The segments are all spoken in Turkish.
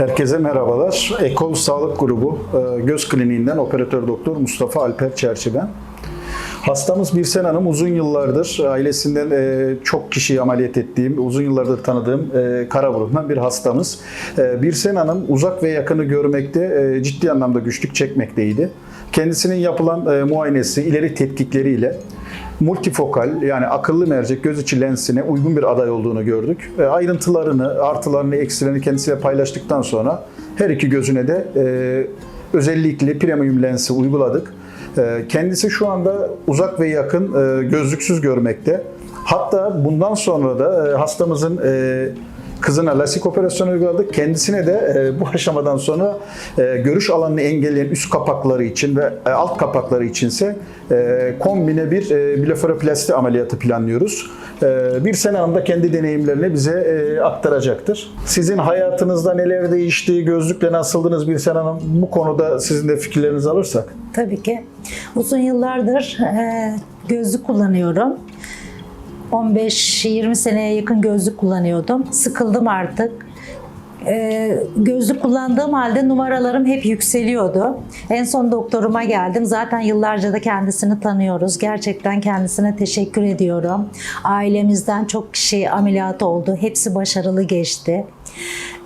Herkese merhabalar. Ekol Sağlık Grubu e, Göz Kliniğinden operatör doktor Mustafa Alper Çerçi. Hastamız Birsen Hanım uzun yıllardır ailesinden e, çok kişiyi ameliyat ettiğim, uzun yıllardır tanıdığım e, Karaburun'dan bir hastamız. E, Birsen Hanım uzak ve yakını görmekte ciddi anlamda güçlük çekmekteydi. Kendisinin yapılan muayenesi, ileri tetkikleriyle multifokal yani akıllı mercek göz içi lensine uygun bir aday olduğunu gördük. E, ayrıntılarını, artılarını, eksilerini kendisiyle paylaştıktan sonra her iki gözüne de e, özellikle premium lensi uyguladık. E, kendisi şu anda uzak ve yakın e, gözlüksüz görmekte. Hatta bundan sonra da e, hastamızın e, Kızına lasik operasyonu uyguladık. Kendisine de e, bu aşamadan sonra e, görüş alanını engelleyen üst kapakları için ve e, alt kapakları içinse kombine bir blefaroplasti ameliyatı planlıyoruz. Bir sene anda kendi deneyimlerini bize aktaracaktır. Sizin hayatınızda neler değişti, gözlükle nasıldınız bir sene hanım? Bu konuda sizin de fikirlerinizi alırsak. Tabii ki. Uzun yıllardır gözlük kullanıyorum. 15-20 seneye yakın gözlük kullanıyordum. Sıkıldım artık. E, gözlük kullandığım halde numaralarım hep yükseliyordu. En son doktoruma geldim. Zaten yıllarca da kendisini tanıyoruz. Gerçekten kendisine teşekkür ediyorum. Ailemizden çok kişi ameliyat oldu. Hepsi başarılı geçti.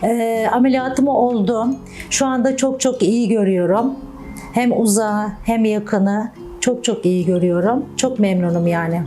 E, ameliyatım oldum. Şu anda çok çok iyi görüyorum. Hem uzağı hem yakını çok çok iyi görüyorum. Çok memnunum yani.